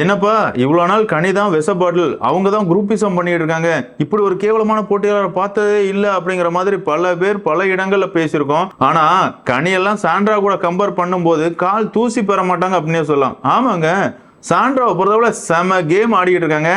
என்னப்பா இவ்வளோ நாள் கனி தான் அவங்க தான் குரூப்பிசம் பண்ணிட்டு இருக்காங்க. இப்படி ஒரு கேவலமான போட்டியாளரை பார்த்ததே இல்லை அப்படிங்கிற மாதிரி பல பேர் பல இடங்களில் பேசியிருக்கோம். ஆனால் கனியெல்லாம் சாண்ட்ரா கூட கம்பேர் பண்ணும்போது கால் தூசி பெற மாட்டாங்க அப்படின்னே சொல்லலாம். ஆமாங்க. சாண்ட்ராவை பொறுத்தவரை செம கேம் ஆடிக்கிட்டு இருக்காங்க.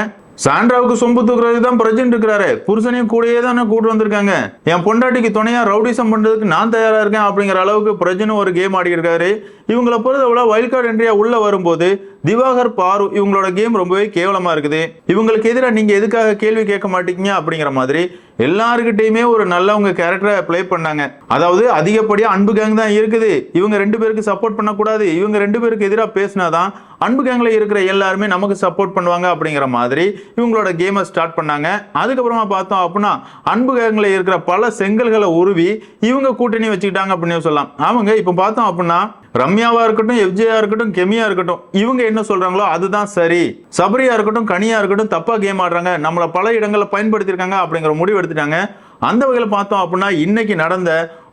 சாண்ட்ராவுக்கு சொம்பு தூக்குறது தான் பிரஜன் இருக்கிறாரு. புருஷனையும் கூடயே தானே கூட்டு வந்திருக்காங்க. என் பொண்டாட்டிக்கு துணையா ரவுடிசம் பண்றதுக்கு நான் தயாரா இருக்கேன் அப்படிங்கிற அளவுக்கு பிரஜனும் ஒரு கேம் ஆடி இருக்காரு இவங்களை பொறுத்தவரை வைல்ட் கார்டு என்ட்ரியா உள்ள வரும்போது திவாகர் பாரு இவங்களோட கேம் ரொம்பவே கேவலமா இருக்குது. இவங்களுக்கு எதிராக நீங்க எதுக்காக கேள்வி கேட்க மாட்டீங்க அப்படிங்கிற மாதிரி எல்லாருக்கிட்டையுமே ஒரு நல்லவங்க கேரக்டரை ப்ளே பண்ணாங்க. அதாவது அதிகப்படியாக அன்பு கேங் தான் இருக்குது. இவங்க ரெண்டு பேருக்கு சப்போர்ட் பண்ணக்கூடாது. இவங்க ரெண்டு பேருக்கு எதிராக பேசினாதான் அன்பு கேங்கில் இருக்கிற எல்லாருமே நமக்கு சப்போர்ட் பண்ணுவாங்க அப்படிங்கிற மாதிரி இவங்களோட கேமை ஸ்டார்ட் பண்ணாங்க. அதுக்கப்புறமா பார்த்தோம் அப்படின்னா அன்பு கேங்கில் இருக்கிற பல செங்கல்களை உருவி இவங்க கூட்டணி வச்சுக்கிட்டாங்க அப்படின்னு சொல்லலாம். அவங்க இப்போ பார்த்தோம் அப்படின்னா ரம்யாவா இருக்கட்டும் எஃப்ஜியா இருக்கட்டும் கெமியா இருக்கட்டும் இவங்க என்ன சொல்றாங்களோ அதுதான் சரி. சபரியா இருக்கட்டும் கனியா இருக்கட்டும் தப்பா கேம் ஆடுறாங்க நம்மளை பல இடங்களில் பயன்படுத்தியிருக்காங்க அப்படிங்கிற முடிவு எடுத்துட்டாங்க. அந்த வகையில் பார்த்தோம் அப்படின்னா இன்னைக்கு நடந்த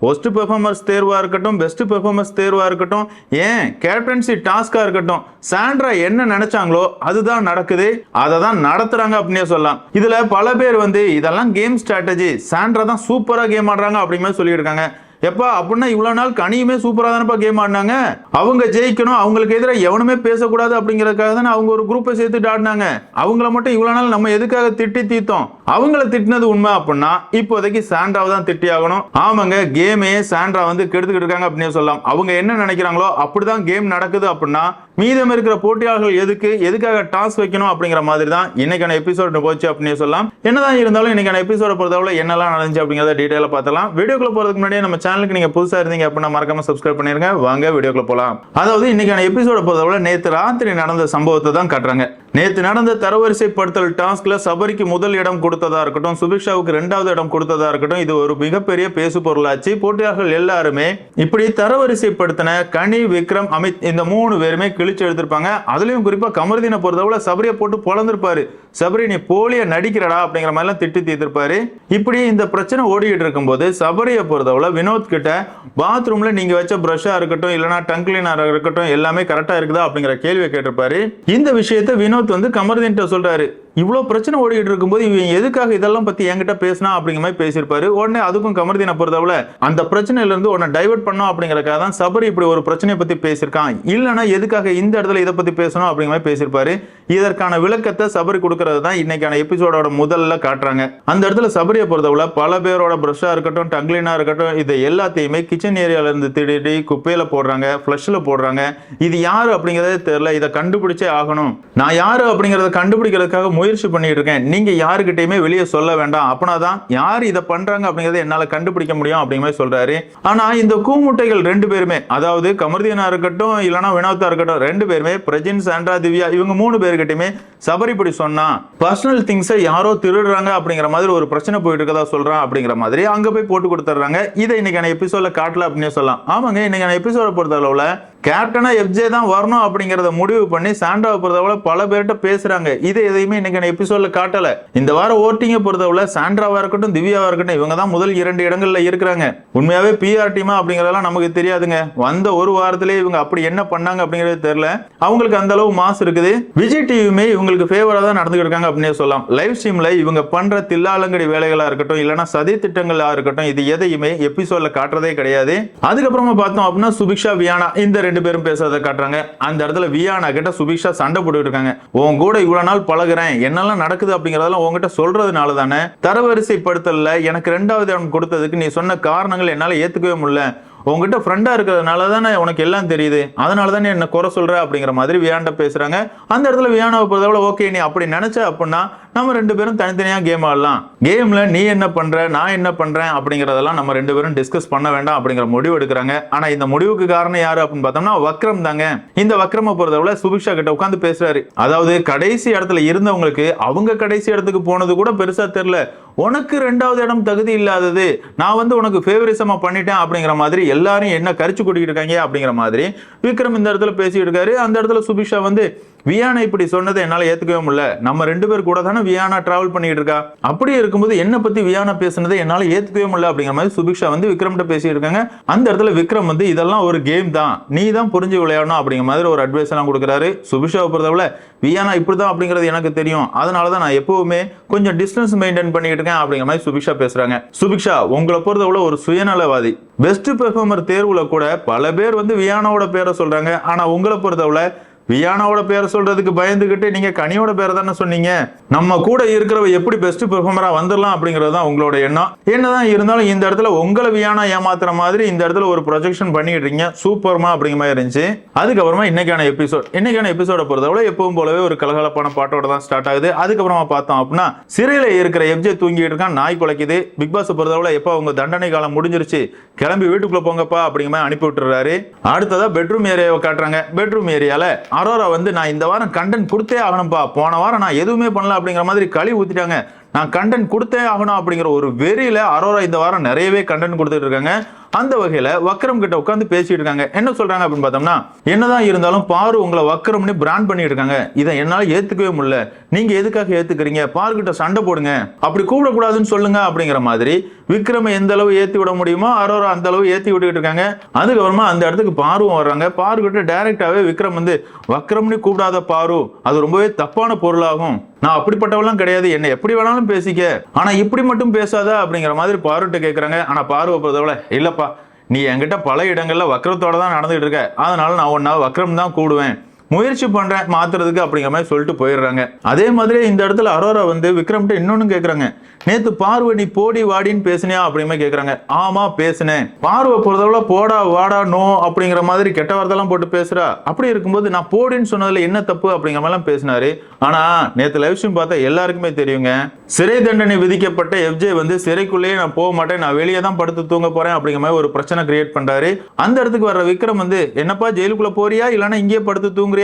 ஒஸ்ட் பெர்ஃபார்மர்ஸ் தேர்வாக இருக்கட்டும் பெஸ்ட் பெர்ஃபார்மர்ஸ் தேர்வாக இருக்கட்டும் ஏன் கேப்டன்சி டாஸ்காக இருக்கட்டும் சாண்ட்ரா என்ன நினைச்சாங்களோ அதுதான் நடக்குது அதை தான் நடத்துறாங்க அப்படின்னே சொல்லலாம். இதில் பல பேர் வந்து இதெல்லாம் கேம் ஸ்ட்ராட்டஜி சாண்ட்ரா தான் சூப்பராக கேம் ஆடுறாங்க அப்படிங்கிற மாதிரி சொல்லியிருக்காங்க. எப்பா அப்படின்னா இவ்வளவு நாள் கனியுமே சூப்பரா தானப்பா கேம் ஆடினாங்க? அவங்க ஜெயிக்கணும் அவங்களுக்கு எதிராக எவனுமே பேசக்கூடாது அப்படிங்கறதுக்காக தானே அவங்க ஒரு குரூப்பை சேர்த்துட்டு ஆடினாங்க. அவங்கள மட்டும் இவ்வளவு நாள் நம்ம எதுக்காக திட்டி தீர்த்தோம்? அவங்கள திட்டினது உண்மை அப்படின்னா இப்போதைக்கு சாண்ட்ராவை தான் திட்டி ஆகணும். ஆமாங்க கேமையே சாண்ட்ரா வந்து கெடுத்துக்கிட்டு இருக்காங்க அப்படின்னு சொல்லலாம். அவங்க என்ன நினைக்கிறாங்களோ அப்படிதான் கேம் நடக்குது அப்படின்னா மீதம் இருக்கிற போட்டியாளர்கள் எதுக்கு எதுக்காக டாஸ் வைக்கணும் அப்படிங்கிற மாதிரி தான் இன்னைக்கான எபிசோட் போச்சு அப்படின்னு சொல்லலாம். என்னதான் இருந்தாலும் இன்னைக்கான எபிசோட பொறுத்தவரை என்னெல்லாம் நடந்துச்சு அப்படிங்கிறத டீட்டெயிலாக பார்த்தலாம் வீடியோக்குள்ள போறதுக்கு முன்னாடியே நம்ம சேனலுக்கு நீங்க புதுசா இருந்தீங்க அப்படின்னா மறக்காம சப்ஸ்கிரைப் பண்ணிருங்க. வாங்க வீடியோக்குள்ள போலாம். அதாவது இன்னைக்கான எபிசோட பொறுத்தவரை நேத்து ராத்திரி நடந்த சம்பவத்தை தான் காட்டுறாங்க. நேத்து நடந்த தரவரிசைப்படுத்தல் டாஸ்க்ல சபரிக்கு முதல் இடம் கொடுத்ததா இருக்கட்டும் சுபிக்ஷாவுக்கு ரெண்டாவது இடம் கொடுத்ததா இருக்கட்டும் இது ஒரு மிகப்பெரிய பேசு பொருளாச்சு போட்டியாளர்கள் எல்லாருமே இப்படி தரவரிசைப்படுத்தின கனி விக்ரம் அமித் இந்த மூணு பேருமே கிழிச்சு எடுத்திருப்பாங்க. அதுலயும் குறிப்பா கமர்தீனை பொறுத்தவரை சபரியை போட்டு பொழந்திருப்பாரு. சபரி நீ போலிய நடிக்கிறடா? அப்படிங்கிற மாதிரிலாம் திட்டி தீர்த்திருப்பாரு. இப்படி இந்த பிரச்சனை ஓடிக்கிட்டு இருக்கும்போது சபரியை பொறுத்தவரை வினோத் கிட்ட பாத்ரூம்ல நீங்க வச்ச ப்ரஷ்ஷாக இருக்கட்டும் இல்லைன்னா டங் கிளீனரா இருக்கட்டும் எல்லாமே கரெக்டா இருக்குதா அப்படிங்கிற கேள்வியை கேட்டிருப்பாரு. இந்த விஷயத்தை வினோத் வந்து கமர்தீன்ட்ட சொல்றாரு. இவ்வளோ பிரச்சனை ஓடிக்கிட்டு இருக்கும்போது இவன் எதுக்காக இதெல்லாம் பத்தி என்கிட்ட பேசினா அப்படிங்கிற மாதிரி பேசியிருப்பாரு. உடனே அதுக்கும் கமர்தீனை பொறுத்தவரை அந்த பிரச்சனையில இருந்து உன்னை டைவர்ட் பண்ணோம் அப்படிங்கிறக்காக தான் சபரி இப்படி ஒரு பிரச்சனையை பற்றி பேசியிருக்கான். இல்லைனா எதுக்காக இந்த இடத்துல இதை பத்தி பேசணும் அப்படிங்கிற மாதிரி பேசியிருப்பாரு. இதற்கான விளக்கத்தை சபரி கொடுக்கறது தான் இன்னைக்கான எபிசோடோட முதல்ல காட்டுறாங்க. அந்த இடத்துல சபரியை பொறுத்தவரை பல பேரோட ப்ரஷ்ஷாக இருக்கட்டும் டங்க்லினா இருக்கட்டும் இதை எல்லாத்தையுமே கிச்சன் ஏரியால இருந்து திருடி குப்பையில போடுறாங்க ஃப்ளஷ்ல போடுறாங்க. இது யாரு அப்படிங்கிறதே தெரியல. இதை கண்டுபிடிச்சே ஆகணும். நான் யார் அப்படிங்கறத கண்டுபிடிக்கிறதுக்காக முயற்சி பண்ணிட்டு இருக்கேன் நீங்க யாருக்கிட்டையுமே வெளியே சொல்ல வேண்டாம். அப்படின்னா தான் யார் இதை பண்றாங்க அப்படிங்கறத என்னால கண்டுபிடிக்க முடியும் அப்படிங்கிற மாதிரி சொல்றாரு. ஆனா இந்த கூமுட்டைகள் ரெண்டு பேருமே அதாவது கமர்தியனா இருக்கட்டும் இல்லைன்னா வினோத்தா இருக்கட்டும் ரெண்டு பேருமே பிரஜின் சாண்ட்ரா திவ்யா இவங்க மூணு பேர்கிட்டயுமே சபரி இப்படி சொன்னா பர்சனல் திங்ஸை யாரோ திருடுறாங்க அப்படிங்கிற மாதிரி ஒரு பிரச்சனை போயிட்டு இருக்கதா சொல்றான் அப்படிங்கிற மாதிரி அங்க போய் போட்டு கொடுத்துட்றாங்க. இதை இன்னைக்கான எபிசோட்ல காட்டல அப்படின்னு சொல்லலாம். ஆமாங்க இன்னைக்கான எபிசோட பொறுத்த அளவுல கேப்டனா எஃப்ஜே தான் வரணும் அப்படிங்கறத முடிவு பண்ணி சாண்டாவை பொறுத்தவரை பல பேர்கிட்ட பேசுறாங்க. இது எதையுமே இன்னைக்கான எபிசோட்ல காட்டல. இந்த வாரம் ஓட்டிங்க பொறுத்தவரை சாண்ட்ராவா இருக்கட்டும் திவ்யாவா இருக்கட்டும் இவங்க தான் முதல் இரண்டு இடங்கள்ல இருக்கிறாங்க. உண்மையாவே பிஆர் டீமா அப்படிங்கறதெல்லாம் நமக்கு தெரியாதுங்க. வந்த ஒரு வாரத்திலே இவங்க அப்படி என்ன பண்ணாங்க அப்படிங்கறது தெரியல. அவங்களுக்கு அந்த அளவு மாசு இருக்குது. விஜய் டிவியுமே இவங்களுக்கு ஃபேவரா தான் நடந்துகிட்டு இருக்காங்க அப்படின்னே சொல்லலாம். லைவ் ஸ்ட்ரீம்ல இவங்க பண்ற தில்லாலங்கடி வேலைகளா இருக்கட்டும் இல்லைன்னா சதி திட்டங்களா இருக்கட்டும் இது எதையுமே எபிசோட்ல காட்டுறதே கிடையாது. அதுக்கப்புறமா பார்த்தோம் அப்படின்னா சுபிக்ஷா வியானா இந்த ரெண்டு பேரும் பேசுறதை காட்டுறாங்க. அந்த இடத்துல வியானா கிட்ட சுபிக்ஷா சண்டை போட்டுக்கிட்டு இருக்காங்க உன் கூட இவ்வளவு நாள் பழகுறேன் என்னெல்லாம் நடக்குது அப்படிங்கறதெல்லாம் உங்ககிட்ட சொல்றதுனால தானே தரவரிசைப்படுத்தல எனக்கு ரெண்டாவது இடம் கொடுத்ததுக்கு நீ சொன்ன காரணங்கள் என்னால ஏத்துக்கவே முடியல. உங்ககிட்ட ஃப்ரெண்டாக இருக்கிறதுனால தானே உனக்கு எல்லாம் தெரியுது. அதனால தானே என்ன குறை சொல்கிற அப்படிங்கிற மாதிரி வியாண்ட பேசுகிறாங்க அந்த இடத்துல வியானாவை பொறுத்தவரை ஓகே நீ அப்படி நினச்ச அப்படின்னா நம்ம ரெண்டு பேரும் தனித்தனியாக கேம் ஆடலாம். கேமில் நீ என்ன பண்ணுற நான் என்ன பண்ணுறேன் அப்படிங்கிறதெல்லாம் நம்ம ரெண்டு பேரும் டிஸ்கஸ் பண்ண வேண்டாம் அப்படிங்கிற முடிவு எடுக்கிறாங்க. ஆனால் இந்த முடிவுக்கு காரணம் யார் அப்படின்னு பார்த்தோம்னா வக்ரம் தாங்க. இந்த வக்ரமை பொறுத்தவரை சுபிக்ஷா கிட்ட உட்காந்து பேசுகிறாரு அதாவது கடைசி இடத்துல இருந்தவங்களுக்கு அவங்க கடைசி இடத்துக்கு போனது கூட பெருசாக தெரில உனக்கு ரெண்டாவது இடம் தகுதி இல்லாதது நான் வந்து உனக்கு ஃபேவரிசமாக பண்ணிட்டேன் அப்படிங்கிற மாதிரி எல்லாரும் என்ன கரிச்சு கூட்டிகிட்டு இருக்காங்க அப்படிங்கிற மாதிரி விக்ரம் இந்த இடத்துல பேசிட்டு இருக்காரு. அந்த இடத்துல சுபிக்ஷா வந்து வியானா இப்படி சொன்னதை என்னால் ஏற்றுக்கவே முடியல. நம்ம ரெண்டு பேர் கூட தானே வியானா டிராவல் பண்ணிட்டு இருக்கா? அப்படி இருக்கும்போது என்னை பற்றி வியானா பேசுனதை என்னால் ஏற்றுக்கவே முடியல அப்படிங்கிற மாதிரி சுபிக்ஷா வந்து விக்ரம்கிட்ட பேசிட்டு இருக்காங்க அந்த இடத்துல விக்ரம் வந்து இதெல்லாம் ஒரு கேம் தான். நீ தான் புரிஞ்சு விளையாடணும் அப்படிங்கிற மாதிரி ஒரு அட்வைஸ் எல்லாம் கொடுக்குறாரு. சுபிக்ஷாவை பொறுத்தவரை வியானா இப்படி தான் அப்படிங்கிறது எனக்கு தெரியும். அதனால தான் நான் எப்பவுமே கொஞ்சம் டிஸ்டன்ஸ் மெயின்டைன் பண்ணிட்டு இருக்கேன் அப்படிங்கிற மாதிரி சுபிக்ஷா பேசுறாங்க. சுபிக்ஷா உங்களை பொறுத்தவரை ஒரு சுயநலவாதி. பெஸ்ட் பெர்ஃபார்மர் தேர்வுல கூட பல பேர் வந்து வியானாவோட பேரை சொல்றாங்க. ஆனா உங்களை பொறுத்தவரை வியானாவோட பேரை சொல்றதுக்கு பயந்துகிட்டு நீங்க கனியோட பேரை தானே சொன்னீங்க? நம்ம கூட இருக்கிறவ எப்படி பெஸ்ட் பெர்ஃபார்மரா வந்துடலாம் அப்படிங்கிறது தான் உங்களோட எண்ணம். என்னதான் இருந்தாலும் இந்த இடத்துல உங்களை வியானா ஏமாத்துற மாதிரி இந்த இடத்துல ஒரு ப்ரொஜெக்ஷன் பண்ணிட்டு இருக்கீங்க சூப்பர்மா அப்படிங்கிற மாதிரி இருந்துச்சு. அதுக்கப்புறமா இன்னைக்கான எபிசோட் இன்னைக்கான எபிசோட பொறுத்தவரை எப்பவும் போலவே ஒரு கலகலப்பான பாட்டோட தான் ஸ்டார்ட் ஆகுது. அதுக்கப்புறமா பார்த்தோம் அப்படின்னா சிறையில இருக்கிற எப்ஜே தூங்கிட்டு இருக்கான் நாய் குலைக்குது. பிக் பாஸ் பொறுத்தவரை எப்போ அவங்க தண்டனை காலம் முடிஞ்சிருச்சு கிளம்பி வீட்டுக்குள்ள போங்கப்பா அப்படிங்கிற மாதிரி அனுப்பி விட்டுறாரு. அடுத்ததான் பெட்ரூம் ஏரியாவை காட்டுறாங்க. பெட்ரூம் ஏரியால அரோரா வந்து நான் இந்த வாரம் கண்டென்ட் கொடுத்தே ஆகணும்ப்பா போன வாரம் நான் எதுவுமே பண்ணல அப்படிங்கிற மாதிரி களி ஊற்றிட்டாங்க நான் கண்டென்ட் கொடுத்தே ஆகணும் அப்படிங்கிற ஒரு வெறியில் அரோரா இந்த வாரம் நிறையவே கண்டென்ட் கொடுத்துட்டு இருக்காங்க. அந்த வகையில வக்ரம் கிட்ட உட்காந்து பேசிட்டு இருக்காங்க. என்ன சொல்றாங்க அப்படின்னு பார்த்தோம்னா என்னதான் இருந்தாலும் பாரு உங்களை வக்ரம்னு பிராண்ட் பண்ணிட்டு இருக்காங்க. இதை என்னால ஏத்துக்கவே முடியல. நீங்க எதுக்காக ஏத்துக்கிறீங்க? பாரு கிட்ட சண்டை போடுங்க. அப்படி கூப்பிடக்கூடாதுன்னு சொல்லுங்க அப்படிங்கிற மாதிரி விக்ரம எந்த அளவு ஏத்தி விட முடியுமோ அரோரா அந்த அளவு ஏத்தி விட்டுக்கிட்டு இருக்காங்க. அதுக்கப்புறமா அந்த இடத்துக்கு பாருவும் வர்றாங்க. பாரு கிட்ட டைரக்டாவே விக்ரம் வந்து வக்ரம்னு கூப்பிடாத பாரு. அது ரொம்பவே தப்பான பொருளாகும். நான் அப்படிப்பட்டவெல்லாம் கிடையாது. என்ன எப்படி வேணாலும் பேசிக்க. ஆனா இப்படி மட்டும் பேசாத அப்படிங்கிற மாதிரி பாருட்ட கேட்கறாங்க ஆனா பார்வை பொறுத்தவரை இல்லப்பா நீ என்கிட்ட பல இடங்களில் வக்கரத்தோடு தான் நடந்துகிட்டு இருக்க. அதனால நான் உன்ன வக்கரம் தான் கூடுவேன். முயற்சி பண்றேன் மாத்துறதுக்கு அப்படிங்கிற மாதிரி சொல்லிட்டு போயிடுறாங்க. அதே மாதிரி இந்த இடத்துல அரோரா வந்து விக்ரம்கிட்ட இன்னொன்னு கேக்குறாங்க. நேத்து பார்வை நீ போடி வாடின்னு பேசுனியா அப்படிங்கிற கேக்குறாங்க. ஆமா பேசுனேன். பார்வை பொறுத்தவரை போடா வாடா நோ அப்படிங்கிற மாதிரி கெட்ட வார்த்தைலாம் போட்டு பேசுறா. அப்படி இருக்கும்போது நான் போடின்னு சொன்னதுல என்ன தப்பு அப்படிங்கிற மாதிரிலாம் பேசினாரு. ஆனா நேத்து லைவ் ஸ்ட்ரீம் பார்த்தா எல்லாருக்குமே தெரியுங்க. சிறை தண்டனை விதிக்கப்பட்ட எஃப்ஜே வந்து சிறைக்குள்ளேயே நான் போக மாட்டேன் நான் வெளியே தான் படுத்து தூங்க போறேன் அப்படிங்கிற மாதிரி ஒரு பிரச்சனை கிரியேட் பண்றாரு. அந்த இடத்துக்கு வர்ற விக்ரம் வந்து என்னப்பா ஜெயிலுக்குள்ள போறியா? இல்லைன்னா இங்கேயே படுத்து தூங்குறியா?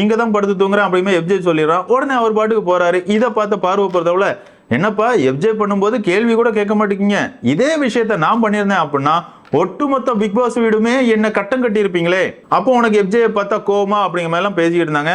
இங்க தான் படுத்து தூங்குறேன் அப்படிமே எஃப்ஜே சொல்லிடுறான். உடனே அவர் பாட்டுக்கு போறாரு. இதை பார்த்த பார்வை பொறுத்தவரை என்னப்பா எஃப்ஜே பண்ணும்போது கேள்வி கூட கேட்க மாட்டேங்கிங்க இதே விஷயத்த நான் பண்ணியிருந்தேன் அப்படின்னா ஒட்டுமொத்த பிக் பாஸ் வீடுமே என்ன கட்டம் கட்டி இருப்பீங்களே அப்போ உனக்கு எஃப்ஜே பார்த்தா கோமா அப்படிங்கிற மாதிரிலாம் பேசிக்கிட்டு இருந்தாங்க.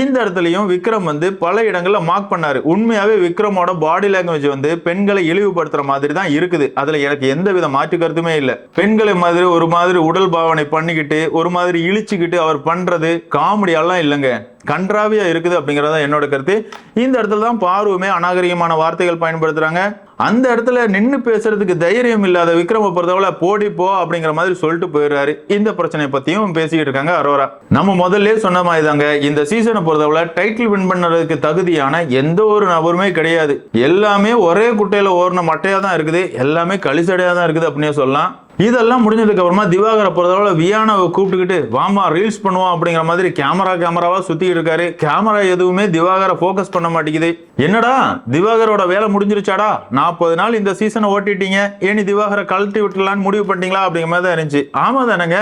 இந்த இடத்துலையும் விக்ரம் வந்து பல இடங்களில் மார்க் பண்ணார். உண்மையாகவே விக்ரமோட பாடி லாங்குவேஜ் வந்து பெண்களை இழிவுபடுத்துகிற மாதிரி தான் இருக்குது. அதில் எனக்கு எந்த வித மாற்று கருத்துமே இல்லை. பெண்களை மாதிரி ஒரு மாதிரி உடல் பாவனை பண்ணிக்கிட்டு ஒரு மாதிரி இழிச்சுக்கிட்டு அவர் பண்ணுறது காமெடியெல்லாம் இல்லைங்க. கன்றாவியாக இருக்குது அப்படிங்கறத என்னோட கருத்து. இந்த இடத்துல தான் பார்வமே அநாகரிகமான வார்த்தைகள் பயன்படுத்துகிறாங்க அந்த இடத்துல நின்று பேசுறதுக்கு தைரியம் இல்லாத விக்ரம பொறுத்தவரை போடி போ அப்படிங்கிற மாதிரி சொல்லிட்டு போயிடுறாரு. இந்த பிரச்சனை பத்தியும் பேசிக்கிட்டு இருக்காங்க அரோரா. நம்ம முதல்ல சொன்ன மாதிரி தாங்க இந்த சீசனை பொறுத்தவரை டைட்டில் வின் பண்ணுறதுக்கு தகுதியான எந்த ஒரு நபருமே கிடையாது. எல்லாமே ஒரே குட்டையில ஓடின மட்டையா தான் இருக்குது. எல்லாமே களிசடையா தான் இருக்குது அப்படின்னே சொல்லலாம். இதெல்லாம் முடிஞ்சதுக்கு அப்புறமா திவாகரை பொறுத்தவரை வியானாவை கூப்பிட்டுக்கிட்டு வாமா ரீல்ஸ் பண்ணுவோம் அப்படிங்கிற மாதிரி கேமரா கேமராவா சுத்திட்டு இருக்காரு. கேமரா எதுவுமே திவாகரை ஃபோக்கஸ் பண்ண மாட்டேங்குது. என்னடா திவாகரோட வேலை முடிஞ்சிருச்சாடா? நாற்பது நாள் இந்த சீசனை ஓட்டிட்டீங்க. ஏனி திவாகரை கழட்டி விட்டுலான்னு முடிவு பண்ணிட்டீங்களா? அப்படிங்கிற மாதிரி தான் இருந்துச்சு. ஆமா தானேங்க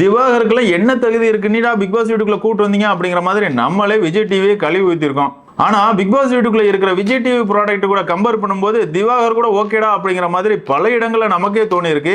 திவாகருக்குலாம் என்ன தகுதி இருக்கு? நீடா பிக் பாஸ் வீட்டுக்குள்ள கூட்டு வந்தீங்க அப்படிங்கிற மாதிரி நம்மளே விஜய் டிவியை கழுவி ஊத்திருக்கோம். ஆனா பிக் பாஸ் வீட்டுக்குள்ள இருக்கிற விஜய் டிவி ப்ராடக்ட் கூட கம்பேர் பண்ணும்போது திவாகர் கூட ஓகேடா அப்படிங்கிற மாதிரி பல இடங்களில் நமக்கே தோணி இருக்கு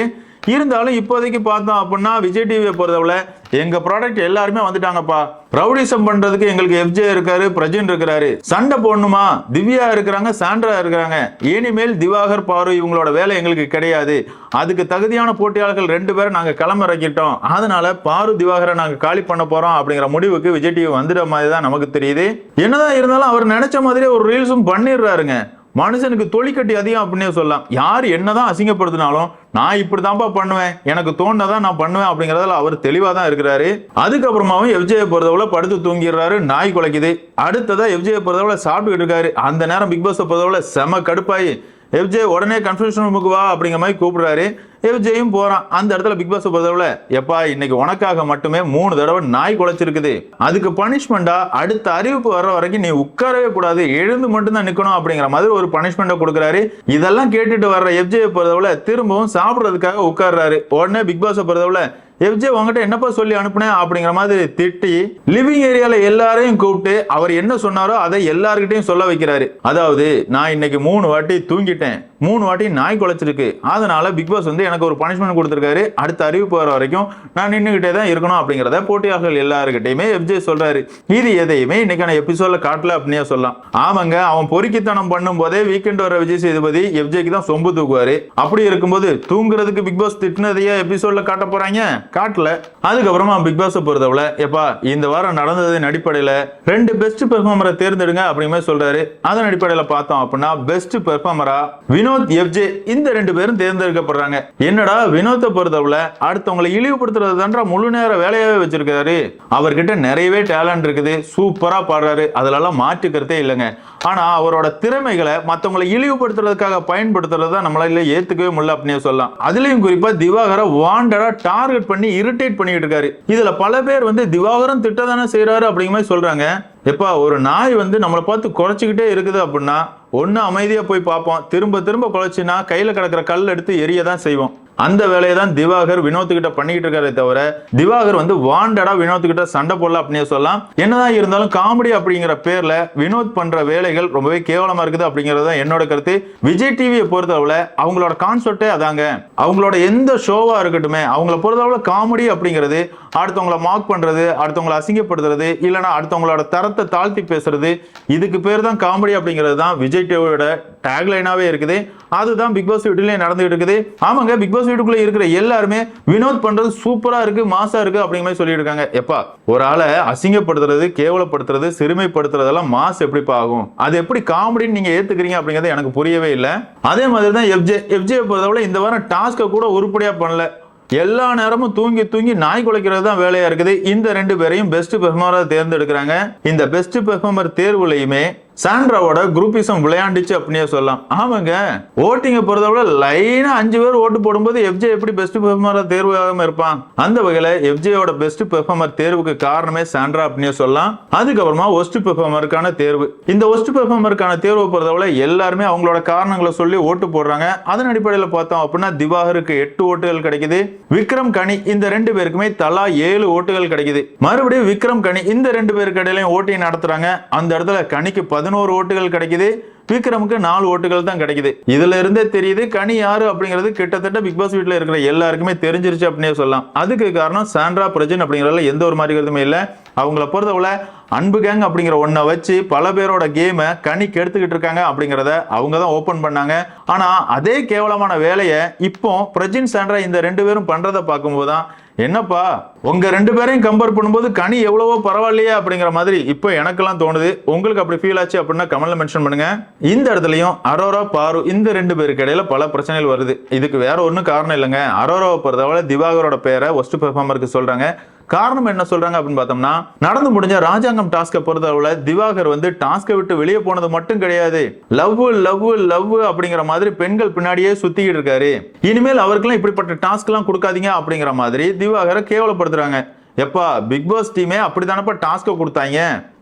இருந்தாலும் இப்போதைக்கு பார்த்தோம் அப்படின்னா விஜய் டிவியை பொறுத்தவரை எங்கள் ப்ராடக்ட் எல்லாருமே வந்துட்டாங்கப்பா. ரவுடிசம் பண்ணுறதுக்கு எங்களுக்கு எஃப்ஜே இருக்காரு பிரஜின் இருக்கிறாரு. சண்டை போடணுமா? திவ்யா இருக்கிறாங்க சாண்ட்ரா இருக்கிறாங்க. இனிமேல் திவாகர் பாரு இவங்களோட வேலை எங்களுக்கு கிடையாது. அதுக்கு தகுதியான போட்டியாளர்கள் ரெண்டு பேரும் நாங்கள் களமிறக்கிட்டோம். அதனால பாரு திவாகரை நாங்கள் காலி பண்ண போகிறோம் அப்படிங்கிற முடிவுக்கு விஜய் டிவி வந்துட மாதிரி தான் நமக்கு தெரியுது. என்னதான் இருந்தாலும் அவர் நினைச்ச மாதிரியே ஒரு ரீல்ஸும் பண்ணிடுறாருங்க. மனுஷனுக்கு தொழிக்கட்டி அதிகம் அப்படின்னே சொல்லலாம். யார் என்னதான் அசிங்கப்படுத்தினாலும் நான் இப்படி தான்ப்பா பண்ணுவேன் எனக்கு தோணதான் நான் பண்ணுவேன் அப்படிங்கிறதுல அவர் தெளிவாக தான் இருக்கிறாரு. அதுக்கப்புறமாவும் எஃப்ஜே பொறுத்தவரை படுத்து தூங்கிடுறாரு நாய் குலைக்குது. அடுத்ததாக எஃப்ஜே பொறுத்தவரை சாப்பிட்டுக்கிட்டு இருக்காரு. அந்த நேரம் பிக் பாஸ் பொறுத்தவரை செம கடுப்பாயி எஃப்ஜே உடனே கன்ஃபர்மேஷன் ரூமுக்கு வா அப்படிங்கிற மாதிரி கூப்பிடுறாரு. எஃப்ஜேயும் போகிறான் அந்த இடத்துல பிக் பாஸ் பொறுத்தவரை எப்பா இன்னைக்கு உனக்காக மட்டுமே மூணு தடவை நாய் குலைச்சிருக்குது. அதுக்கு பனிஷ்மெண்டா அடுத்த அறிவிப்பு வர்ற வரைக்கும் நீ உட்காரவே கூடாது. எழுந்து மட்டும்தான் நிற்கணும் அப்படிங்கிற மாதிரி ஒரு பனிஷ்மெண்ட்டை கொடுக்குறாரு. இதெல்லாம் கேட்டுட்டு வர்ற எஃப்ஜே பொறுத்தவரை திரும்பவும் சாப்பிட்றதுக்காக உட்கார்றாரு. உடனே பிக் பாஸ் பொறுத்தவரை எஃப்ஜே உங்ககிட்ட என்னப்பா சொல்லி அனுப்புனேன் அப்படிங்கிற மாதிரி திட்டி லிவிங் ஏரியால எல்லாரையும் கூப்பிட்டு அவர் என்ன சொன்னாரோ அதை எல்லார்கிட்டையும் சொல்ல வைக்கிறாரு. அதாவது நான் இன்னைக்கு மூணு வாட்டி தூங்கிட்டேன். மூணு வாட்டி நாய் குலைச்சிருக்கு. அதனால பிக் பாஸ் வந்து எனக்கு ஒரு பனிஷ்மெண்ட் கொடுத்துருக்காரு. அடுத்த அறிவிப்பு வர வரைக்கும் நான் நின்றுக்கிட்டே தான் இருக்கணும் அப்படிங்கிறத போட்டியாளர்கள் எல்லாருக்கிட்டையுமே எஃப்ஜே சொல்றாரு. இது எதையுமே இன்னைக்கான எபிசோட்ல காட்டல அப்படின்னே சொல்லலாம். ஆமாங்க அவன் பொறுக்கித்தனம் பண்ணும் போதே வீக்கெண்ட் வர விஜய் சேதுபதி எஃப்ஜேக்கு தான் சொம்பு தூக்குவாரு. அப்படி இருக்கும்போது தூங்குறதுக்கு பிக் பாஸ் திட்டினதையே எபிசோட்ல காட்ட போறாங்க? காட்டல. அதுக்கப்புறமா பிக் பாஸ் பொறுத்தவரை எப்பா இந்த வாரம் நடந்ததன் அடிப்படையில ரெண்டு பெஸ்ட் பெர்ஃபார்மரை தேர்ந்தெடுங்க அப்படிங்கிற சொல்றாரு. அதன் அடிப்படையில பார்த்தோம் அப்படின்னா பெஸ்ட் பெர்ஃபார்மரா வினோத் எஃப்ஜே இந்த ரெண்டு பேரும் தேர்ந்தெடுக்கப்படுறாங்க. என்னடா வினோத்தை பொறுத்தவரை அடுத்தவங்களை இழிவுபடுத்துறது தான்றா முழு நேர வேலையாவே வச்சிருக்காரு. அவர்கிட்ட நிறையவே டேலண்ட் இருக்குது. சூப்பரா பாடுறாரு. அதுலலாம் மாற்றுக்கிறதே இல்லைங்க. ஆனா அவரோட திறமைகளை மத்தவங்களை இழிவுபடுத்துறதுக்காக பயன்படுத்துறது தான் நம்மளால ஏத்துக்கவே முடியல அப்படின்னு சொல்லலாம். அதுலயும் குறிப்பா திவாகரை வாண்டடா டார்கெட் பண்ணி இரிட்டேட் பண்ணிட்டு இருக்காரு. இதுல பல பேர் வந்து திவாகரன் திட்டதானே செய்யறாரு அப்படிங்கிற மாதிரி சொல்றாங்க. எப்பா ஒரு நாய் வந்து நம்மளை பார்த்து குறைச்சிக்கிட்டே இருக்குது அப்படின்னா ஒன்று அமைதியாக போய் பார்ப்போம். திரும்ப திரும்ப குலைச்சின்னா கையில் கிடக்கிற கல் எடுத்து எரிய தான் செய்வோம். அந்த வேலையை தான் திவாகர் வினோத்துக்கிட்ட பண்ணிக்கிட்டு இருக்காரே தவிர திவாகர் வந்து வாண்டடா வினோத்துக்கிட்ட சண்டை போடல அப்படின்னு சொல்லலாம். என்னதான் இருந்தாலும் காமெடி அப்படிங்கிற பேர்ல வினோத் பண்ற வேலைகள் ரொம்பவே கேவலமா இருக்குது அப்படிங்கிறது தான் என்னோட கருத்து. விஜய் டிவியை பொறுத்தளவுல அவங்களோட கான்செப்டே அதாங்க. அவங்களோட எந்த ஷோவா இருக்கட்டுமே அவங்கள பொறுத்தளவுல காமெடி அப்படிங்கிறது அடுத்தவங்கள மார்க் பண்றது அடுத்தவங்களை அசிங்கப்படுத்துறது இல்லைன்னா அடுத்தவங்களோட தரத்தை தாழ்த்தி பேசுறது இதுக்கு பேர் தான் காமெடி அப்படிங்கிறது தான் விஜய் டிவியோட டேக்லைனாவே இருக்குது. அதுதான் பிக் பாஸ் வீட்டுலயே நடந்துகிட்டு இருக்குது. ஆமாங்க பிக் பாஸ் வீட்டுக்குள்ள இருக்கிற எல்லாருமே வினோத் பண்றது சூப்பரா இருக்கு மாசா இருக்கு அப்படிங்கிற மாதிரி சொல்லியிருக்காங்க. எப்பா ஒரு ஆளை அசிங்கப்படுத்துறது கேவலப்படுத்துறது சிறுமைப்படுத்துறதெல்லாம் மாஸ் எப்படிப்பா ஆகும்? அது எப்படி காமெடின்னு நீங்க ஏத்துக்கிறீங்க அப்படிங்கிறது எனக்கு புரியவே இல்லை. அதே மாதிரி தான் எஃப்ஜே எஃப்ஜே பொறுத்தவரை இந்த வாரம் டாஸ்க்கை கூட உருப்படியா பண்ணல. எல்லா நேரமும் தூங்கி தூங்கி நாய் குலைக்கிறது தான் வேலையா இருக்குது. இந்த ரெண்டு பேரையும் பெஸ்ட் பெர்ஃபார்மராக தேர்ந்தெடுக்கிறாங்க. இந்த பெஸ்ட் பெர்ஃபார்மர் தேர்வுலையுமே சாண்ட்ராவோட குரூப்பிசம் விளையாண்டுச்சு அப்படின்னே சொல்லலாம். ஆமாங்க. ஓட்டிங்கை பொறுத்தவரை லைனா அஞ்சு பேர் ஓட்டு போடும்போது எஃப்ஜே எப்படி பெஸ்ட் பெர்ஃபார்மரா தேர்வாகாம இருப்பான்? அந்த வகையில எஃப்ஜேயோட பெஸ்ட் பெர்ஃபார்மர் தேர்வுக்கு காரணமே சாண்ட்ரா அப்படின்னே சொல்லலாம். அதுக்கப்புறமா ஒஸ்ட் பெர்ஃபார்மருக்கான தேர்வு. இந்த ஒஸ்ட் பெர்ஃபார்மருக்கான தேர்வை பொறுத்தவரை எல்லாருமே அவங்களோட காரணங்களை சொல்லி ஓட்டு போடுறாங்க. அதன் அடிப்படையில் பார்த்தோம் அப்படின்னா திவாகருக்கு எட்டு ஓட்டுகள் கிடைக்குது. விக்ரம் கனி இந்த ரெண்டு பேருக்குமே தலா ஏழு ஓட்டுகள் கிடைக்குது. மறுபடியும் விக்ரம் கனி இந்த ரெண்டு பேருக்கு இடையிலையும் ஓட்டிங் நடத்துறாங்க. அந்த இடத்துல கனிக்கு பதினோரு ஓட்டுகள் கிடைக்குது. விக்ரமுக்கு நாலு ஓட்டுகள் தான் கிடைக்குது. இதுல இருந்தே தெரியுது கனி யாரு அப்படிங்கிறது கிட்டத்தட்ட பிக் பாஸ் வீட்டில் இருக்கிற எல்லாருக்குமே தெரிஞ்சிருச்சு அப்படின்னே சொல்லலாம். அதுக்கு காரணம் சாண்ட்ரா பிரஜன் அப்படிங்கிறதுல எந்த ஒரு மாதிரி கருத்துமே இல்லை. அவங்கள பொறுத்தவரை அன்பு கேங் அப்படிங்கிற ஒன்றை வச்சு பல பேரோட கேமை கனி கெடுத்துக்கிட்டு இருக்காங்க அப்படிங்கிறத அவங்க தான் ஓப்பன் பண்ணாங்க. ஆனால் அதே கேவலமான வேலையை இப்போ பிரஜின் சாண்ட்ரா இந்த ரெண்டு பேரும் பண்ணுறதை பார்க்கும்போது தான் என்னப்பா உங்கள் ரெண்டு பேரையும் கம்பேர் பண்ணும்போது கனி எவ்வளவோ பரவாயில்லையே அப்படிங்கிற மாதிரி இப்போ எனக்கெல்லாம் தோணுது. உங்களுக்கு அப்படி ஃபீல் ஆச்சு அப்படின்னா கமெண்ட்ல மென்ஷன் பண்ணுங்க. இந்த இடத்துலையும் அரோரா பாரு இந்த ரெண்டு பேருக்கு இடையில பல பிரச்சனைகள் வருது. இதுக்கு வேற ஒன்றும் காரணம் இல்லைங்க. அரோராவை பொறுத்தவரை திவாகரோட பேரை ஒஸ்ட் பெர்ஃபார்மருக்கு சொல்கிறாங்க காரணம் என்ன சொல்றாங்க அப்படின்னு பார்த்தோம்னா நடந்து முடிஞ்ச ராஜாங்கம் டாஸ்கை பொறுத்தளவுல திவாகர் வந்து டாஸ்கை விட்டு வெளியே போனது மட்டும் கிடையாது. லவ் லவ் லவ் அப்படிங்கிற மாதிரி பெண்கள் பின்னாடியே சுத்திக்கிட்டு இருக்காரு. இனிமேல் அவருக்கெல்லாம் இப்படிப்பட்ட டாஸ்க் எல்லாம் கொடுக்காதீங்க அப்படிங்கிற மாதிரி திவாகரை கேவலப்படுத்துறாங்க. எப்பா பிக் பாஸ் டீமே அப்படித்தானப்பா டாஸ்க்கை கொடுத்தாங்க?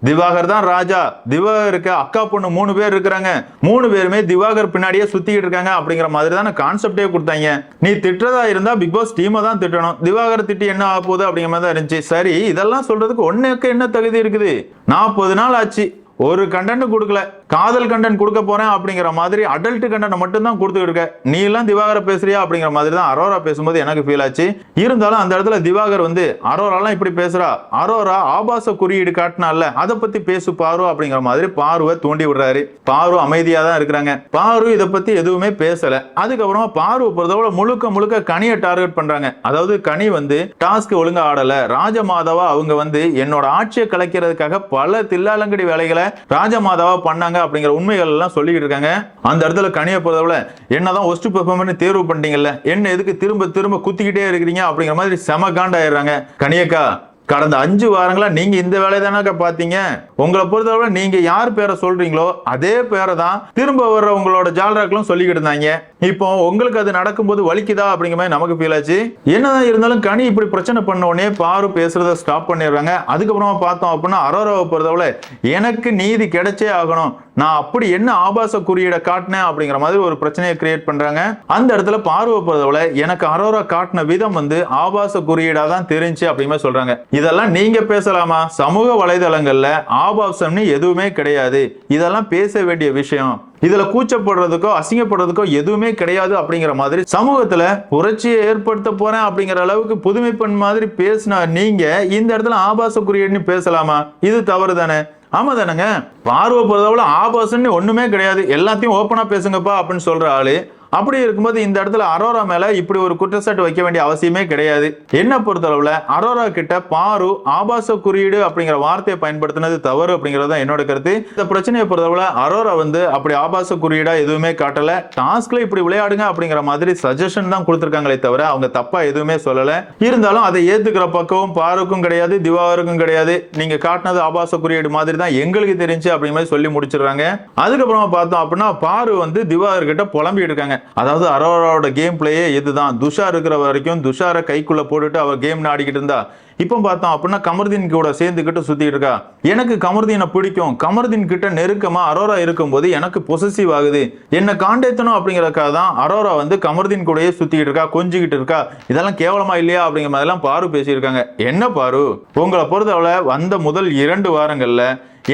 திவாகர் தான் ராஜா. திவாகருக்கு அக்கா பொண்ணு மூணு பேர் இருக்கிறாங்க. மூணு பேருமே திவாகர் பின்னாடியே சுத்திக்கிட்டு இருக்காங்க அப்படிங்கிற மாதிரி தானே கான்செப்டே கொடுத்தாங்க. நீ திட்டுறதா இருந்தா பிக் பாஸ் டீமை தான் திட்டணும். திவாகர் திட்டி என்ன ஆக போகுது அப்படிங்கிற மாதிரி தான் இருந்துச்சு. சரி இதெல்லாம் சொல்றதுக்கு ஒன்னுக்கு என்ன தகுதி இருக்குது? நாற்பது நாள் ஆச்சு. ஒரு கண்டென்ட் கொடுக்கல. காதல் கண்டென்ட் கொடுக்க போறேன் அப்படிங்கிற மாதிரி அடல்ட் கண்டென்ட் மட்டும் தான் இருக்க. நீ எல்லாம் திவாகர பேசுறியா அப்படிங்கிற மாதிரி தான் அரோரா பேசும்போது எனக்கு ஃபீல் ஆச்சு. இருந்தாலும் அந்த இடத்துல திவாகர் வந்து அரோராலாம் இப்படி பேசுறா. அரோரா ஆபாச குறியீடு காட்டினால அதை பத்தி பேசு பாரு அப்படிங்கிற மாதிரி பார்வை தூண்டி விடுறாரு. பாரு அமைதியா தான் இருக்கிறாங்க. பாரு இதை பத்தி எதுவுமே பேசல. அதுக்கப்புறமா பார்வை பொறுத்தவரை முழுக்க முழுக்க கனியை டார்கெட் பண்றாங்க. அதாவது கனி வந்து டாஸ்க் ஒழுங்காக ஆடல. ராஜமாதவா அவங்க வந்து என்னோட ஆட்சியை கலைக்கிறதுக்காக பல தில்லாலங்கடி வேலைகளை ராஜமாதாவா பண்ணாங்க அப்படிங்கிற உண்மைகள் எல்லாம் சொல்லிக்கிட்டு இருக்காங்க. அந்த இடத்துல கனியை பொறுத்தவரை என்னதான் ஒஸ்ட் பெர்ஃபார்மர் தேர்வு பண்ணிட்டீங்கல்ல என்ன எதுக்கு திரும்ப திரும்ப குத்திக்கிட்டே இருக்கிறீங்க அப்படிங்கிற மாதிரி செம காண்டாயிடுறாங்க. கனியக்கா கடந்த அஞ்சு வாரங்களா நீங்க இந்த வேலையை தானக்கா பாத்தீங்க உங்களை பொறுத்தவரை நீங்க யார் பேரை சொல்றீங்களோ அதே பேரை தான் திரும்ப வர்ற உங்களோட ஜாலராக்களும் சொல்லிக்கிட்டு இருந்தாங்க. இப்போ உங்களுக்கு அது நடக்கும்போது வலிக்குதா அப்படிங்கிற மாதிரி நமக்கு ஃபீல் ஆச்சு. என்னதான் இருந்தாலும் கனி இப்படி பிரச்சனை பண்ண உடனே பாரு பேசுறத ஸ்டாப் பண்ணிடுறாங்க. அதுக்கப்புறமா பார்த்தோம் அப்படின்னா அரோராவை பொறுத்தவரை எனக்கு நீதி கிடைச்சே ஆகணும். நான் அப்படி என்ன ஆபாச குறியீடை காட்டினேன் அப்படிங்கிற மாதிரி ஒரு பிரச்சனையை கிரியேட் பண்றாங்க. அந்த இடத்துல பார்வை எனக்கு அரோரா காட்டின விதம் வந்து ஆபாச குறியீடா தான் தெரிஞ்சு அப்படிமே சொல்றாங்க. இதெல்லாம் நீங்க பேசலாமா? சமூக வலைதளங்கள்ல ஆபாசம்னு எதுவுமே கிடையாது. இதெல்லாம் பேச வேண்டிய விஷயம். இதுல கூச்சப்படுறதுக்கோ அசிங்கப்படுறதுக்கோ எதுவுமே கிடையாது அப்படிங்கிற மாதிரி சமூகத்துல புரட்சியை ஏற்படுத்த போறேன் அப்படிங்கிற அளவுக்கு புதுமை பெண் மாதிரி பேசினா நீங்க இந்த இடத்துல ஆபாச குறியீடுன்னு பேசலாமா? இது தவறு தானே ஆமாம் தானேங்க. பார்வை பொறுத்தவரை ஆபாசம்னு ஒன்றுமே கிடையாது. எல்லாத்தையும் ஓப்பனாக பேசுங்கப்பா அப்படின்னு சொல்கிற ஆள் அப்படி இருக்கும்போது இந்த இடத்துல அரோரா மேல இப்படி ஒரு குற்றச்சாட்டு வைக்க வேண்டிய அவசியமே கிடையாது. என்ன பொறுத்தளவுல அரோரா கிட்ட பாரு ஆபாச குறியீடு அப்படிங்கிற வார்த்தையை பயன்படுத்தினது தவறு அப்படிங்கிறது தான் என்னோட கருத்து. இந்த பிரச்சனையை பொறுத்தளவுல அரோரா வந்து அப்படி ஆபாச குறியீடா எதுவுமே காட்டல. டாஸ்க்ல இப்படி விளையாடுங்க அப்படிங்கிற மாதிரி சஜஷன் தான் கொடுத்துருக்காங்களே தவிர அவங்க தப்பா எதுவுமே சொல்லல. இருந்தாலும் அதை ஏத்துக்கிற பக்கம் பாருக்கும் கிடையாது திவாவருக்கும் கிடையாது. நீங்க காட்டினது ஆபாச குறியீடு மாதிரி தான் எங்களுக்கு தெரிஞ்சு அப்படிங்கிற மாதிரி சொல்லி முடிச்சிடுறாங்க. அதுக்கப்புறமா பார்த்தோம் அப்படின்னா பாரு வந்து திவாகர் கிட்ட புலம்பிட்டு இருக்காங்க. அதாவது அரோராவோட கேம் பிளேயே இதுதான். துஷார் இருக்கிற வரைக்கும் துஷாரை கைக்குள்ளே போட்டுட்டு அவர் கேம் ஆடிக்கிட்டு இருந்தா. இப்போ பார்த்தோம் அப்படின்னா கமர்தீன் கூட சேர்ந்துக்கிட்டு சுற்றிட்டு இருக்கா. எனக்கு கமர்தீனை பிடிக்கும். கமர்தீன் கிட்ட நெருக்கமாக அரோரா இருக்கும்போது எனக்கு பொசசிவ் ஆகுது. என்னை காண்டேத்தணும் அப்படிங்கிறக்காக தான் அரோரா வந்து கமர்தீன் கூடயே சுற்றிக்கிட்டு இருக்கா கொஞ்சிக்கிட்டு இருக்கா. இதெல்லாம் கேவலமா இல்லையா அப்படிங்கிற மாதிரிலாம் பாரு பேசியிருக்காங்க. என்ன பாரு? உங்களை பொறுத்தவரை வந்த முதல் இரண்டு வாரங்களில்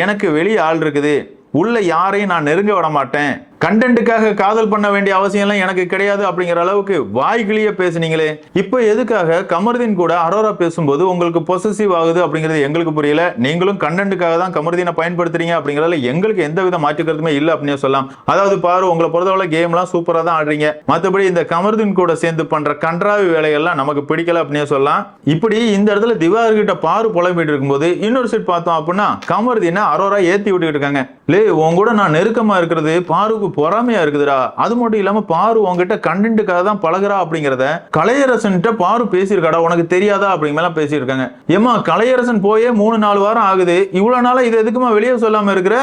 எனக்கு வெளியே ஆள் இருக்குது. உள்ள யாரையும் நான் நெருங்க விட மாட்டேன். கண்டென்ட்டுக்காக காதல் பண்ண வேண்டிய அவசியம்லாம் எனக்கு கிடையாது அப்படிங்கிற அளவுக்கு வாய்கிளிய பேசுனீங்களே. இப்போ எதுக்காக கமர்தீன் கூட அரோரா பேசும்போது உங்களுக்கு பொசசிவ் ஆகுது அப்படிங்கிறது எங்களுக்கு புரியல. நீங்களும் கண்டென்ட்டுக்காக தான் கமர்தீனை பயன்படுத்துறீங்க அப்படிங்கிறதுல எங்களுக்கு எந்த வித மாற்றுக்கிறதுமே இல்லை அப்படின்னு சொல்லலாம். அதாவது பாரு உங்களை பொறுத்தவரை கேம்லாம் சூப்பராக தான் ஆடுறீங்க. மற்றபடி இந்த கமர்தீன் கூட சேர்ந்து பண்ற கன்றாவி வேலைகள்லாம் நமக்கு பிடிக்கல அப்படின்னு சொல்லலாம். இப்படி இந்த இடத்துல திவாகர் கிட்ட பாரு புலம்பிட்டு இருக்கும்போது இன்னொரு சைட் பார்த்தோம் அப்படின்னா கமர்தீனை அரோரா ஏத்தி விட்டுக்கிட்டு இருக்காங்க. லே உன் கூட நான் நெருக்கமா இருக்கிறது பாருக்கு பொறாமையா இருக்குதுடா. அது மட்டும் இல்லாம பாரு உன்கிட்ட கண்டென்ட்டுக்காக தான் பழகுறா அப்படிங்கிறத கலையரசன்கிட்ட பாரு பேசியிருக்காடா. உனக்கு தெரியாதா அப்படிங்கலாம் பேசியிருக்காங்க. ஏமா கலையரசன் போயே மூணு நாலு வாரம் ஆகுது. இவ்வளவு நாளா இது எதுக்குமா வெளியே சொல்லாம இருக்கிற?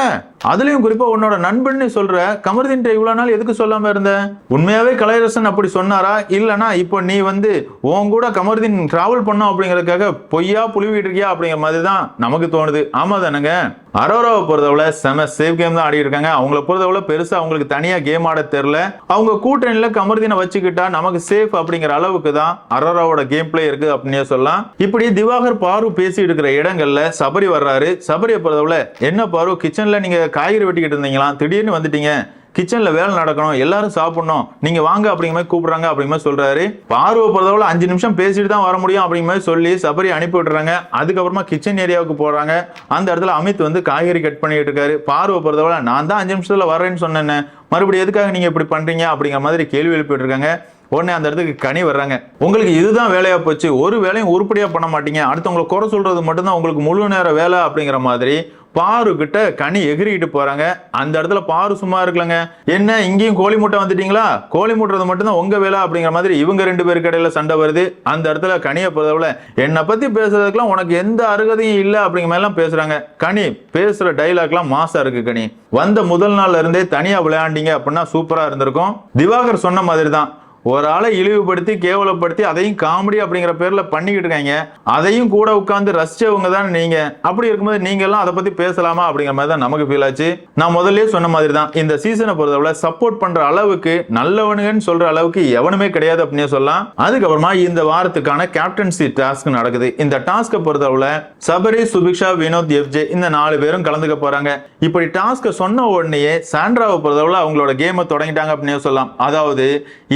அதுலயும் குறிப்பா உன்னோட நண்பன் சொல்ற கமர்தீன்ட்ட இவ்வளவு நாள் எதுக்கு சொல்லாம இருந்த? உண்மையாவே கலையரசன் அப்படி சொன்னாரா? இல்லனா இப்போ நீ வந்து உன் கூட கமர்தீன் டிராவல் பண்ணோம் அப்படிங்கறதுக்காக பொய்யா புழுவிட்டு இருக்கியா? அப்படிங்கிற மாதிரி தான் நமக்கு தோணுது. ஆமா தானங்க? அரோராவை பொறுத்தவரை செம சேஃப் கேம் தான் ஆடி இருக்காங்க. அவங்கள பொறுத்தவரை பெருசாக அவங்களுக்கு தனியாக கேம் ஆட தெரில அவங்க கூட்டணியில் கமர்தீனை வச்சுக்கிட்டா நமக்கு சேஃப் அப்படிங்கிற அளவுக்கு தான் அரோராவோட கேம் பிளே இருக்கு அப்படின்னே சொல்லலாம். இப்படி திவாகர் பாரு பேசி இருக்கிற இடங்கள்ல சபரி வர்றாரு. சபரியை பொறுத்தவரை என்ன பாரு கிச்சனில் நீங்கள் காய்கறி வெட்டிக்கிட்டு இருந்தீங்களா திடீர்னு வந்துட்டீங்க. கிச்சனில் வேலை நடக்கணும் எல்லாரும் சாப்பிடணும். நீங்கள் வாங்க அப்படிங்கிற மாதிரி கூப்பிட்றாங்க அப்படிங்கிற மாதிரி சொல்கிறாரு பார்வை பொறுத்தவரை அஞ்சு நிமிஷம் பேசிட்டு தான் வர முடியும் அப்படிங்கிற மாதிரி சொல்லி சபரி அனுப்பி விட்டுறாங்க. அதுக்கப்புறமா கிச்சன் ஏரியாவுக்கு போகிறாங்க அந்த இடத்துல அமித் வந்து காய்கறி கட் பண்ணிட்டு இருக்காரு. பார்வை பொறுத்தவரை நான் தான் அஞ்சு நிமிஷத்தில் வரேன்னு சொன்னேன். மறுபடியும் எதுக்காக நீங்கள் இப்படி பண்ணுறீங்க அப்படிங்கிற மாதிரி கேள்வி எழுப்பிட்டு இருக்காங்க உடனே அந்த இடத்துக்கு கனி வர்றாங்க. உங்களுக்கு இதுதான் வேலையா போச்சு. ஒரு வேலையும் உருப்படியா பண்ண மாட்டீங்க. அடுத்தவங்களை குறை சொல்றது மட்டும்தான் உங்களுக்கு முழு நேர வேலை அப்படிங்கிற மாதிரி பாரு கிட்ட கனி எகிரிக்கிட்டு போறாங்க. அந்த இடத்துல பாரு சும்மா இருக்கலங்க. என்ன இங்கேயும் கோழி முட்டை வந்துட்டீங்களா? கோழி முட்டுறது மட்டும்தான் உங்க வேலை அப்படிங்கிற மாதிரி இவங்க ரெண்டு பேருக்கு இடையில சண்டை வருது. அந்த இடத்துல கனியை பொறுத்தவரை என்னை பத்தி பேசுறதுக்கெல்லாம் உனக்கு எந்த அருகதையும் இல்லை அப்படிங்கிற மாதிரிலாம் பேசுறாங்க. கனி பேசுற டைலாக்லாம் மாசா இருக்கு கனி. வந்த முதல் நாள்ல இருந்தே தனியா விளையாண்டீங்க அப்படின்னா சூப்பரா இருந்திருக்கும். திவாகர் சொன்ன மாதிரி தான் ஒரு ஆளை இழிவுபடுத்தி கேவலப்படுத்தி அதையும் காமெடி அப்படிங்கிற பேர்ல பண்ணிக்கிட்டு இருக்காங்க. அதையும் கூட உட்காந்து ரசிச்சவங்க தான் நீங்க. அப்படி இருக்கும்போது நீங்க எல்லாம் அதை பத்தி பேசலாமா அப்படிங்கிற மாதிரி தான் நமக்கு ஃபீல் ஆச்சு. நான் முதல்ல சொன்ன மாதிரி தான் இந்த சீசனை பொறுத்தவரை சப்போர்ட் பண்ற அளவுக்கு நல்லவனுங்கன்னு சொல்ற அளவுக்கு எவனுமே கிடையாது அப்படின்னு சொல்லலாம். அதுக்கப்புறமா இந்த வாரத்துக்கான கேப்டன்சி டாஸ்க் நடக்குது. இந்த டாஸ்க்கை பொறுத்தவரை சபரி சுபிக்ஷா வினோத் எஃப்ஜே இந்த நாலு பேரும் கலந்துக்க போறாங்க. இப்படி டாஸ்க்கை சொன்ன உடனேயே சாண்ட்ராவை பொறுத்தவரை அவங்களோட கேமை தொடங்கிட்டாங்க அப்படின்னு சொல்லலாம். அதாவது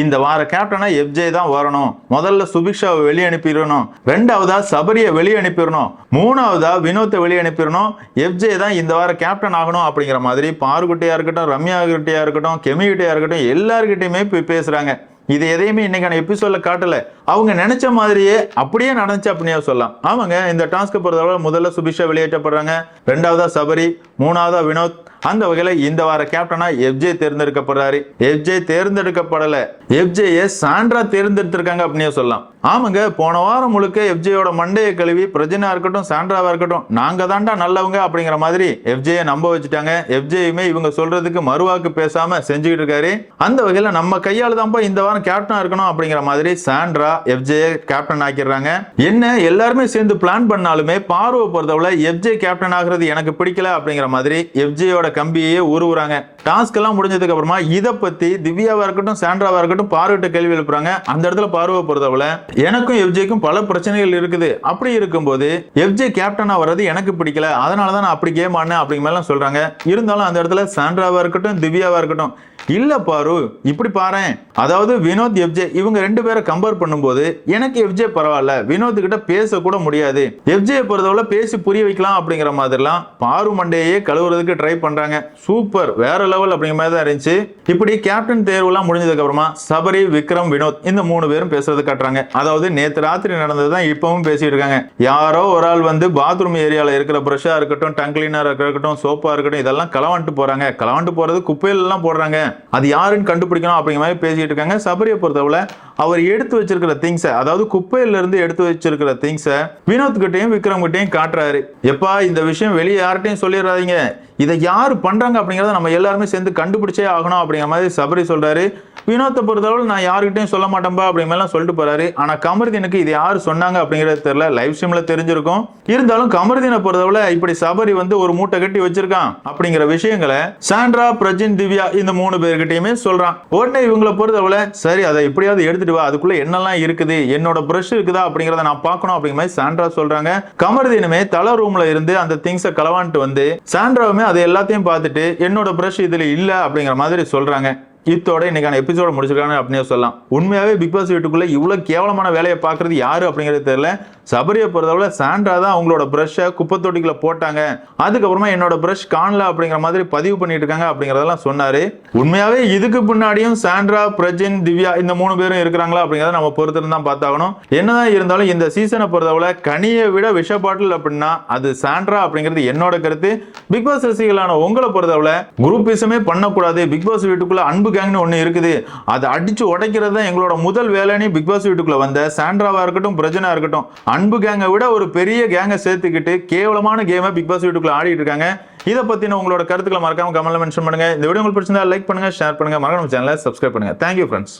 இந்த ஆறு கேப்டனா எஃப்ஜே தான் வரணும். முதல்ல சுபிக்ஷாவை வெளியே அனுப்பிடணும். ரெண்டாவதா சபரியை வெளியே அனுப்பிடணும். மூணாவதா வினோத்தை வெளியே அனுப்பிடணும். எஃப்ஜே தான் இந்த வார கேப்டன் ஆகணும் அப்படிங்கிற மாதிரி பாருகுட்டையா இருக்கட்டும் ரம்யா கிட்டையா இருக்கட்டும் கெமி கிட்டையா இருக்கட்டும் எல்லாருக்கிட்டையுமே போய் பேசுறாங்க. இது எதையுமே இன்னைக்கான எபிசோட்ல காட்டல. அவங்க நினைச்ச மாதிரியே அப்படியே நடந்துச்சு அப்படின்னு சொல்லலாம். ஆமாங்க இந்த டாஸ்க்கு பொறுத்தவரை முதல்ல சுபிஷா வெளியேற்றப்படுறாங்க. ரெண்டாவதா சபரி மூணாவதா வினோத் அந்த வகையில இந்த வார கேப்டனா எஃப்ஜே தேர்ந்தெடுக்கப்படுறாரு. எஃப்ஜே தேர்ந்தெடுக்கப்படல. எஃப்ஜேயை சாண்ட்ரா தேர்ந்தெடுத்திருக்காங்க அப்படின்னு சொல்லலாம். ஆமாங்க போன வாரம் முழுக்க எஃப்ஜேயோட மண்டையை கழுவி பிரஜனா இருக்கட்டும் சாண்ட்ராவா இருக்கட்டும் நாங்க தாண்டா நல்லவங்க அப்படிங்கிற மாதிரி எஃப்ஜேயை நம்ப வச்சுட்டாங்க. எஃப்ஜேயுமே இவங்க சொல்றதுக்கு மறுவாக்கு பேசாம செஞ்சுக்கிட்டு இருக்காரு. அந்த வகையில நம்ம கையால தான்ப்பா இந்த வாரம் கேப்டனா இருக்கணும் அப்படிங்கிற மாதிரி சாண்ட்ரா எஃப்ஜே கேப்டன் ஆக்கிடுறாங்க. என்ன எல்லாருமே சேர்ந்து பிளான் பண்ணாலுமே பார்வை பொறுத்தவரை எஃப்ஜே கேப்டன் ஆகிறது எனக்கு பிடிக்கல அப்படிங்கிற மாதிரி எஃப்ஜேயோட கம்பியே உருவுறாங்க டாஸ்க் எல்லாம் முடிஞ்சதுக்கு அப்புறமா இதை பத்தி திவ்யாவா இருக்கட்டும் சாண்ட்ராவா இருக்கட்டும் பார்வையிட்ட கேள்வி எழுப்புறாங்க. அந்த இடத்துல பார்வை பொறுத்தவரை எனக்கும் எஃப்ஜேக்கும் பல பிரச்சனைகள் இருக்குது. அப்படி இருக்கும்போது எஃப்ஜே கேப்டனா வர்றது எனக்கு பிடிக்கல. அதனால தான் நான் அப்படி கேம் ஆனேன் அப்படிங்கிற மாதிரிலாம் சொல்றாங்க. இருந்தாலும் அந்த இடத்துல சாண்ட்ராவா இருக்கட்டும் திவ்யாவா இருக்கட்டும் இல்ல பாரு இப்படி பாரு அதாவது வினோத் எஃப்ஜே இவங்க ரெண்டு பேரை கம்பேர் பண்ணும்போது எனக்கு எஃப்ஜே பரவாயில்ல வினோத் கிட்ட பேச கூட முடியாது. எஃப்ஜே பொறுத்தவரை பேசி புரிய வைக்கலாம் அப்படிங்கிற மாதிரிலாம் பாரு மண்டையே கழுவுறதுக்கு ட்ரை பண்றாங்க. சூப்பர் வேற லெவல் அப்படிங்கிற மாதிரி தான் இருந்துச்சு. இப்படி கேப்டன் தேர்வுலாம் முடிஞ்சதுக்கு அப்புறமா சபரி விக்ரம் வினோத் இந்த மூணு பேரும் பேசுறது காட்டுறாங்க. அதாவது நேற்று ராத்திரி நடந்தது தான் இப்பவும் பேசிட்டு இருக்காங்க. யாரோ ஒரு ஆள் வந்து பாத்ரூம் ஏரியால இருக்கிற ப்ரஷ்ஷா இருக்கட்டும் டங் கிளீனர் இருக்கட்டும் சோப்பா இருக்கட்டும் இதெல்லாம் களவாண்டு போறாங்க. களவாண்டு போறது குப்பையில எல்லாம் போடுறாங்க. அது யாருன்னு கண்டுபிடிக்கணும் அப்படிங்கிற மாதிரி பேசிக்கிட்டு இருக்காங்க. சபரியை பொறுத்தவரை அவர் எடுத்து வச்சிருக்கிற திங்ஸை அதாவது குப்பையிலிருந்து எடுத்து வச்சிருக்கிற திங்ஸை வினோத் கிட்டையும் விக்ரம் கிட்டையும் காட்டுறாரு. எப்பா இந்த விஷயம் வெளியே யார்கிட்டையும் சொல்லிடுறாதீங்க இதை யார் பண்றாங்க அப்படிங்கிறத நம்ம எல்லாருமே சேர்ந்து கண்டுபிடிச்சே ஆகணும் அப்படிங்கிற மாதிரி சபரி சொல்றாரு. வினோத்தை பொறுத்தளவு நான் யாருக்கிட்டையும் சொல்ல மாட்டேன்பா அப்படிங்கலாம் சொல்லிட்டு போறாரு. ஆனா கமருதீனுக்கு இது யார் சொன்னாங்க அப்படிங்கிறது தெரியல. லைவ் ஸ்ட்ரீம்ல தெரிஞ்சிருக்கும். இருந்தாலும் கமருதீனை பொறுத்தளவுல இப்படி சபரி வந்து ஒரு மூட்டை கட்டி வச்சிருக்கான் அப்படிங்கிற விஷயங்களை சாண்ட்ரா பிரஜின் திவ்யா இந்த மூணு பேர்கிட்டையுமே சொல்றான். உடனே இவங்களை பொறுத்தளவுல சரி அதை எப்படியாவது எடுத்துட்டு வா. அதுக்குள்ள என்னெல்லாம் இருக்குது? என்னோட ப்ரஷ் இருக்குதா? அப்படிங்கறத நான் பார்க்கணும் அப்படிங்கிற மாதிரி சாண்ட்ரா சொல்றாங்க. கமர்தீனுமே தலை ரூம்ல இருந்து அந்த திங்ஸை களவான்ட்டு வந்து சாண்ட்ராவுமே அதை எல்லாத்தையும் பார்த்துட்டு என்னோட ப்ரஷ் இதுல இல்ல அப்படிங்கிற மாதிரி சொல்றாங்க. இத்தோட இன்னைக்கான எபிசோட முடிச்சிருக்காங்க அப்படின்னு சொல்லலாம். உண்மையாவே பிக் பாஸ் வீட்டுக்குள்ள இவ்வளவு கேவலமான வேலையை பார்க்குறது யாரு அப்படிங்கிறது தெரியல. சபரியை பொறுத்தவரை சாண்ட்ரா தான் அவங்களோட ப்ரஷ்ஷை குப்பை தொட்டிக்குள்ள போட்டாங்க. அதுக்கப்புறமா என்னோட ப்ரஷ் காணல அப்படிங்கிற மாதிரி பதிவு பண்ணிட்டு இருக்காங்க அப்படிங்கிறதெல்லாம் சொன்னாரு. உண்மையாவே இதுக்கு பின்னாடியும் சாண்ட்ரா பிரஜின் திவ்யா இந்த மூணு பேரும் இருக்கிறாங்களா அப்படிங்கிறத நம்ம பொறுத்திருந்து தான் பார்த்தாகணும். என்னதான் இருந்தாலும் இந்த சீசனை பொறுத்தவரை கனியை விட விஷ பாட்டில் அப்படின்னா அது சாண்ட்ரா அப்படிங்கிறது என்னோட கருத்து. பிக் பாஸ் ரசிகர்களான உங்களை பொறுத்தவரை குரூப்பிசமே பண்ணக்கூடாது. பிக் பாஸ் வீட்டுக்குள்ள அன்பு கேங்னு ஒன்று இருக்குது. அதை அடிச்சு உடைக்கிறது தான் எங்களோட முதல் வேலைன்னு பிக் பாஸ் வீட்டுக்குள்ள வந்த சாண்ட்ராவா இருக்கட்டும் பிரஜனா இருக்கட்டும். அன்பு கேங்கை விட ஒரு பெரிய கேங்கை சேர்த்துக்கிட்டு கேவலமான கேமை பிக் பாஸ் வீட்டுக்குள்ள ஆடிட்டு இருக்காங்க. இதை பற்றின உங்களோட கருத்துக்களை மறக்காம கமெண்ட்ல மென்ஷன் பண்ணுங்க. இந்த வீடியோ உங்களுக்கு பிடிச்சிருந்தா லைக் பண்ணுங்க ஷேர் பண்ணுங்க. மறக்காம சேனலை சப்ஸ்கிரைப் பண்ணுங்க. Thank you friends